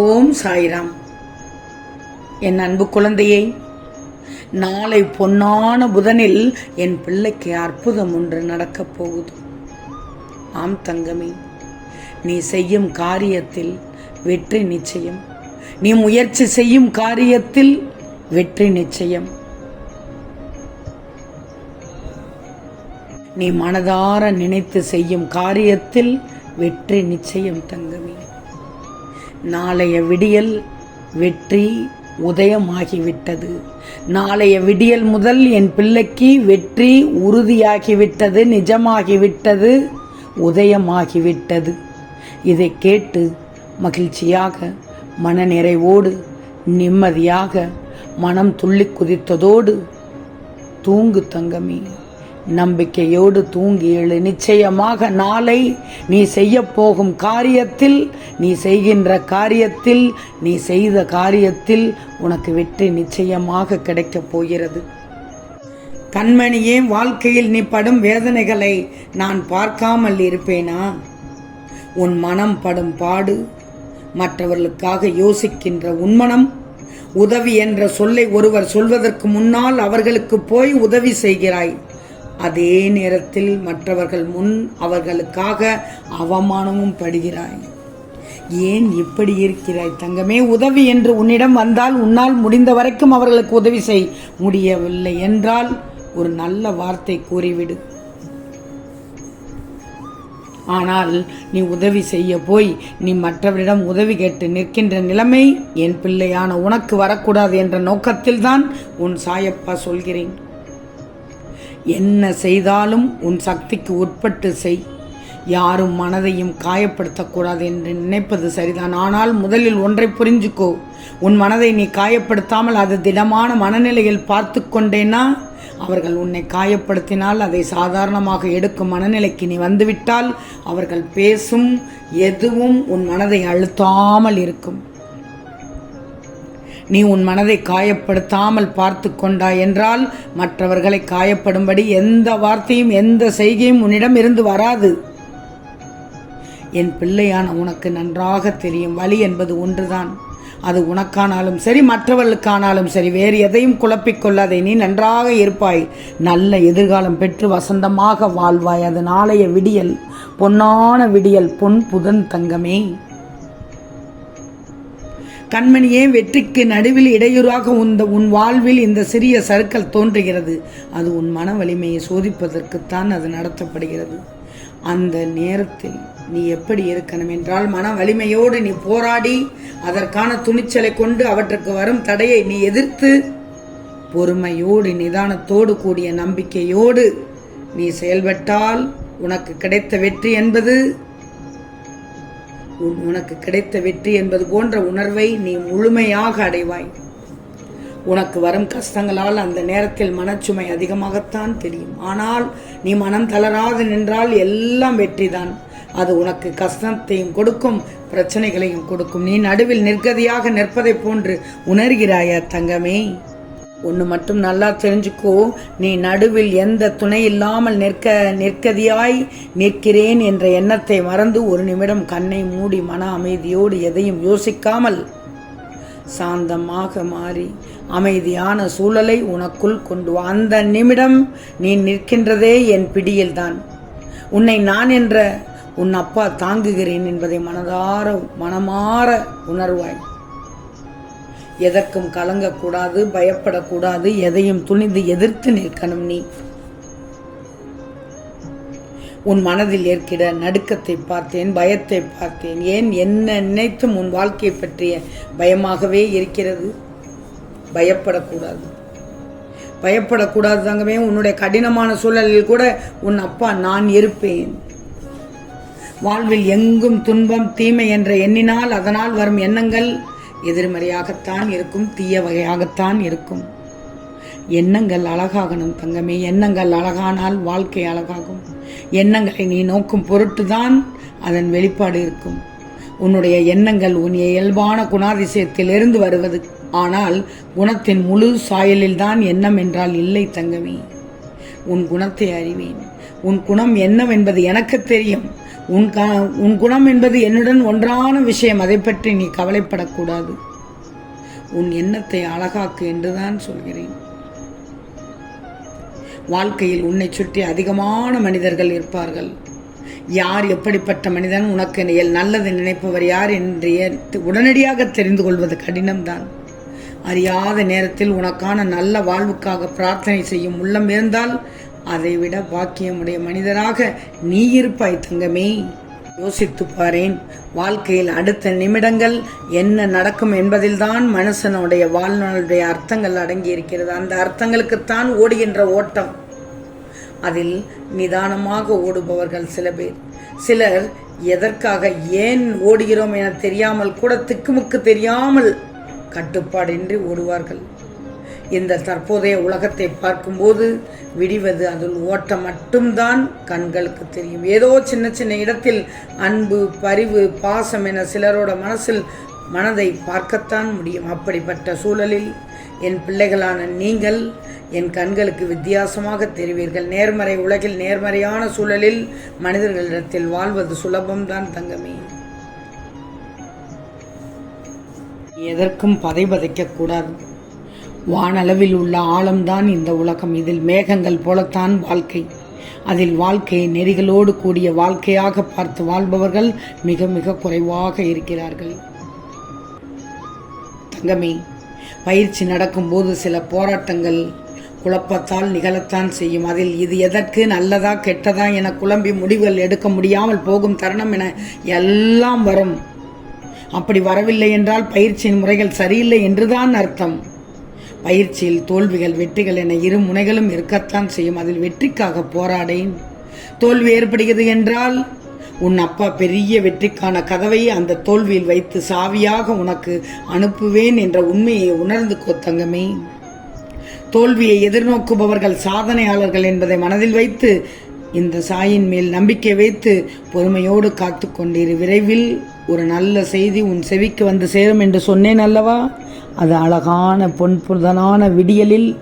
ஓம் சாய்ராம். என் அன்பு குழந்தையை நாளை பொன்னான புதனில் என் பிள்ளைக்கு அற்புதம் ஒன்று நடக்கப் போகுது. ஆம் தங்கமே நீ செய்யும் காரியத்தில் வெற்றி நிச்சயம். நீ முயற்சி செய்யும் காரியத்தில் வெற்றி நிச்சயம். நீ மனதார நினைத்து செய்யும் காரியத்தில் வெற்றி நிச்சயம் தங்கமே. நாளைய விடியல் வெற்றி உதயமாகிவிட்டது. நாளைய விடியல் முதல் என் பிள்ளைக்கு வெற்றி உறுதியாகிவிட்டது நிஜமாகிவிட்டது உதயமாகிவிட்டது. இதை கேட்டு மகிழ்ச்சியாக மனநிறைவோடு நிம்மதியாக மனம் துள்ளி குதித்ததோடு தூங்கு தங்கமே. நம்பிக்கையோடு தூங்கி எழு. நிச்சயமாக நாளை நீ செய்ய போகும் காரியத்தில் நீ செய்கின்ற காரியத்தில் நீ செய்த காரியத்தில் உனக்கு வெற்றி நிச்சயமாக கிடைக்கப் போகிறது. கண்மணியே வாழ்க்கையில் நீ படும் வேதனைகளை நான் பார்க்காமல் இருப்பேனா? உன் மனம் படும் பாடு மற்றவர்களுக்காக யோசிக்கின்ற உன்மனம் உதவி என்ற சொல்லை ஒருவர் சொல்வதற்கு முன்னால் அவர்களுக்கு போய் உதவி செய்கிறாய். அதே நேரத்தில் மற்றவர்கள் முன் அவர்களுக்காக அவமானமும் படுகிறாய். ஏன் இப்படி இருக்கிறாய்? தங்கமே உதவி என்று உன்னிடம் வந்தால் உன்னால் முடிந்த வரைக்கும் அவர்களுக்கு உதவி செய். முடியவில்லை என்றால் ஒரு நல்ல வார்த்தை கூறிவிடு. ஆனால் நீ உதவி செய்ய போய் நீ மற்றவரிடம் உதவி கேட்டு நிற்கின்ற நிலைமை என் பிள்ளையான உனக்கு வரக்கூடாது என்ற நோக்கத்தில்தான் உன் சாயப்பா சொல்கிறேன். என்ன செய்தாலும் உன் சக்திக்கு உட்பட்டு செய். யாரும் மனதையும் காயப்படுத்தக்கூடாது என்று நினைப்பது சரிதான். ஆனால் முதலில் ஒன்றை புரிஞ்சுக்கோ. உன் மனதை நீ காயப்படுத்தாமல் அது திடமான மனநிலையில் பார்த்து கொண்டேனா? அவர்கள் உன்னை காயப்படுத்தினால் அதை சாதாரணமாக எடுக்கும் மனநிலைக்கு நீ வந்துவிட்டால் அவர்கள் பேசும் எதுவும் உன் மனதை அழுத்தாமல் இருக்கும். நீ உன் மனதை காயப்படுத்தாமல் பார்த்து கொண்டாய் என்றால் மற்றவர்களை காயப்படும்படி எந்த வார்த்தையும் எந்த செய்கையும் உன்னிடம் இருந்து வராது. என் பிள்ளையான உனக்கு நன்றாக தெரியும். வழி என்பது ஒன்றுதான். அது உனக்கானாலும் சரி மற்றவர்களுக்கானாலும் சரி. வேறு எதையும் குழப்பிக்கொள்ளாதே நீ நன்றாக இருப்பாய். நல்ல எதிர்காலம் பெற்று வசந்தமாக வாழ்வாய். அது நாளைய விடியல். பொன்னான விடியல். பொன் புதன் தங்கமே. கண்மணியே வெற்றிக்கு நடுவில் இடையூறாக உந்த உன் வாழ்வில் இந்த சிறிய சறுக்கல் தோன்றுகிறது. அது உன் மன வலிமையை சோதிப்பதற்குத்தான் அது நடத்தப்படுகிறது. அந்த நேரத்தில் நீ எப்படி இருக்கணும் என்றால் மன வலிமையோடு நீ போராடி அதற்கான துணிச்சலை கொண்டு அவற்றுக்கு வரும் தடையை நீ எதிர்த்து பொறுமையோடு நிதானத்தோடு கூடிய நம்பிக்கையோடு நீ செயல்பட்டால் உனக்கு கிடைத்த வெற்றி என்பது உனக்கு கிடைத்த வெற்றி என்பது போன்ற உணர்வை நீ முழுமையாக அடைவாய். உனக்கு வரும் கஷ்டங்களால் அந்த நேரத்தில் மனச்சுமை அதிகமாகத்தான் தெரியும். ஆனால் நீ மனம் தளராது நின்றால் எல்லாம் வெற்றிதான். அது உனக்கு கஷ்டத்தையும் கொடுக்கும் பிரச்சனைகளையும் கொடுக்கும். நீ நடுவில் நிர்கதியாக நிற்பதைப் போன்று உணர்கிறாயா தங்கமே? ஒன்று மட்டும் நல்லா தெரிஞ்சுக்கோ. நீ நடுவில் எந்த துணை இல்லாமல் நிற்க நிற்கதியாய் நிற்கிறேன் என்ற எண்ணத்தை மறந்து ஒரு நிமிடம் கண்ணை மூடி மன அமைதியோடு எதையும் யோசிக்காமல் சாந்தமாக மாறி அமைதியான சூழலை உனக்குள் கொண்டு வா. அந்த நிமிடம் நீ நிற்கின்றதே என் பிடியில்தான். உன்னை நான் என்ற உன் அப்பா தாங்குகிறேன் என்பதை மனதார மனமாற உணர்வாய். எதற்கும் கலங்கக்கூடாது பயப்படக்கூடாது எதையும் துணிந்து எதிர்த்து நிற்கணும் நீ. உன் மனதில் ஏற்கிட நடுக்கத்தை பார்த்தேன் பயத்தை பார்த்தேன். ஏன் என்ன நினைத்தும் உன் வாழ்க்கையை பற்றிய பயமாகவே இருக்கிறது? பயப்படக்கூடாது. பயப்படக்கூடாது தங்கமே உன்னுடைய கடினமான சூழலில் கூட உன் அப்பா நான் இருப்பேன். வாழ்வில் எங்கும் துன்பம் தீமை என்ற எண்ணினால் அதனால் வரும் எண்ணங்கள் எதிர்மறையாகத்தான் இருக்கும் தீய வகையாகத்தான் இருக்கும். எண்ணங்கள் அழகாகணும் தங்கமே எண்ணங்கள் அழகானால் வாழ்க்கை அழகாகும். எண்ணங்களை நீ நோக்கும் பொருட்டுதான் அதன் வெளிப்பாடு இருக்கும். உன்னுடைய எண்ணங்கள் உன் இயல்பான குணாதிசயத்திலிருந்து வருவது. ஆனால் குணத்தின் முழு சாயலில்தான் எண்ணம் என்றால் இல்லை தங்கமே. உன் குணத்தை அறிவேன். உன் குணம் என்னவென்பது எனக்கு தெரியும். உன் க உன் குணம் என்பது என்னுடன் ஒன்றான விஷயம். அதை பற்றி நீ கவலைப்படக்கூடாது. உன் எண்ணத்தை அழகாக்கு என்றுதான் சொல்கிறேன். வாழ்க்கையில் உன்னை சுற்றி அதிகமான மனிதர்கள் இருப்பார்கள். யார் எப்படிப்பட்ட மனிதன்? உனக்கு எல் நல்லது நினைப்பவர் யார் என்று உடனடியாக தெரிந்து கொள்வது கடினம்தான். அறியாத நேரத்தில் உனக்கான நல்ல வாழ்வுக்காக பிரார்த்தனை செய்யும் உள்ளம் இருந்தால் அதைவிட பாக்கியமுடைய மனிதராக நீ இருப்பாய் தங்கமே. யோசித்து பாரேன் வாழ்க்கையில் அடுத்த நிமிடங்கள் என்ன நடக்கும் என்பதில்தான் மனுஷனுடைய வாழ்நாளுடைய அர்த்தங்கள் அடங்கி இருக்கிறது அந்த அர்த்தங்களுக்குத்தான் ஓடுகின்ற ஓட்டம். அதில் நிதானமாக ஓடுபவர்கள் சில பேர். சிலர் எதற்காக ஏன் ஓடுகிறோம் என தெரியாமல் கூட திக்குமுக்கு தெரியாமல் கட்டுப்பாடின்றி ஓடுவார்கள். இந்த தற்போதைய உலகத்தை பார்க்கும்போது விடிவது அதில் ஓட்டம் மட்டும்தான் கண்களுக்கு தெரியும். ஏதோ சின்ன சின்ன இடத்தில் அன்பு பரிவு பாசம் என சிலரோட மனசில் மனதை பார்க்கத்தான் முடியும். அப்படிப்பட்ட சூழலில் என் பிள்ளைகளான நீங்கள் என் கண்களுக்கு வித்தியாசமாக தெரிவீர்கள். நேர்மறை உலகில் நேர்மறையான சூழலில் மனிதர்களிடத்தில் வாழ்வது சுலபம்தான் தங்கமே. எதற்கும் பதை பதைக்கக்கூடாது. வானளவில் உள்ள ஆழம்தான் இந்த உலகம். இதில் மேகங்கள் போலத்தான் வாழ்க்கை. அதில் வாழ்க்கையை நெறிகளோடு கூடிய வாழ்க்கையாக பார்த்து வாழ்பவர்கள் மிக மிக குறைவாக இருக்கிறார்கள். தங்கமே பயிற்சி நடக்கும்போது சில போராட்டங்கள் குழப்பத்தால் நிகழத்தான் செய்யும். அதில் இது எதற்கு நல்லதா கெட்டதா என குழம்பி முடிவுகள் எடுக்க முடியாமல் போகும் தருணம் என எல்லாம் வரும். அப்படி வரவில்லை என்றால் பயிற்சியின் முறைகள் சரியில்லை என்றுதான் அர்த்தம். பயிற்சியில் தோல்விகள் வெற்றிகள் என இரு முனைகளும் இருக்கத்தான் செய்யும். அதில் வெற்றிக்காக போராடேன். தோல்வி ஏற்படுகிறது என்றால் உன் அப்பா பெரிய வெற்றிக்கான கதவை அந்த தோல்வியில் வைத்து சாவியாக உனக்கு அனுப்புவேன் என்ற உண்மையை உணர்ந்து கொத்தங்கமே தோல்வியை எதிர்நோக்குபவர்கள் சாதனையாளர்கள் என்பதை மனதில் வைத்து இந்த சாயின் மேல் நம்பிக்கை வைத்து பொறுமையோடு காத்து கொண்டிரு விரைவில் ஒரு நல்ல செய்தி உன் செவிக்கு வந்து சேரும் என்று சொன்னேன் அல்லவா? அது அழகான பொன்புதனான விடியலில்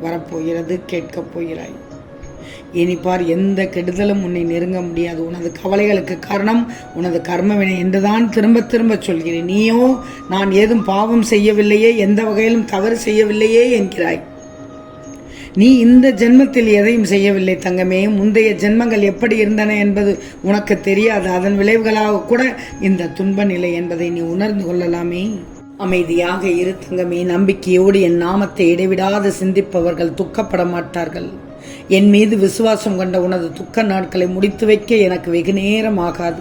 வரப்போகிறது கேட்கப் போகிறாய். இனிப்பார் எந்த கெடுதலும் உன்னை நெருங்க முடியாது. உனது கவலைகளுக்கு காரணம் உனது கர்மவினை என்றுதான் திரும்ப திரும்ப சொல்கிறேன். நீயோ நான் ஏதும் பாவம் செய்யவில்லையே எந்த வகையிலும் தவறு செய்யவில்லையே என்கிறாய். நீ இந்த ஜென்மத்தில் எதையும் செய்யவில்லை தங்கமே. முந்தைய ஜென்மங்கள் எப்படி இருந்தன என்பது உனக்கு தெரியாது. அதன் விளைவுகளாக கூட இந்த துன்ப நிலை என்பதை நீ உணர்ந்து கொள்ளலாமே. அமைதியாக இரு தங்கமே நம்பிக்கையோடு என் நாமத்தை இடைவிடாது சிந்திப்பவர்கள் துக்கப்பட மாட்டார்கள். என் மீது விசுவாசம் கொண்ட உனது துக்க நாட்களை முடித்து வைக்க எனக்கு வெகு நேரம் ஆகாது.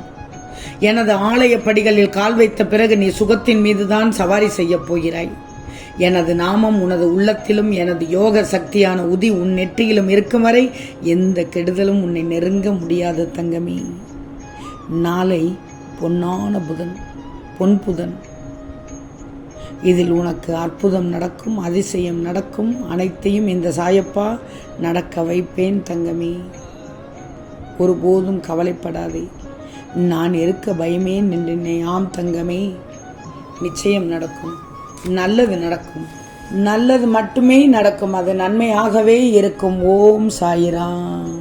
எனது ஆலய படிகளில் கால் வைத்த பிறகு நீ சுகத்தின் மீதுதான் சவாரி செய்யப் போகிறாய். எனது நாமம் உனது உள்ளத்திலும் எனது யோக சக்தியான உதி உன் நெற்றியிலும் இருக்கும் வரை எந்த கெடுதலும் உன்னை நெருங்க முடியாது தங்கமே. நாளை பொன்னான புதன் பொன் புதன். இதில் உனக்கு அற்புதம் நடக்கும் அதிசயம் நடக்கும் அனைத்தையும் இந்த சாயப்பா நடக்க வைப்பேன் தங்கமே. ஒருபோதும் கவலைப்படாதே. நான் இருக்க பயமே நின்று ஆம் தங்கமே. நிச்சயம் நடக்கும். நல்லது நடக்கும். நல்லது மட்டுமே நடக்கும். அது நன்மையாகவே இருக்கும். ஓம் சாயிராம்.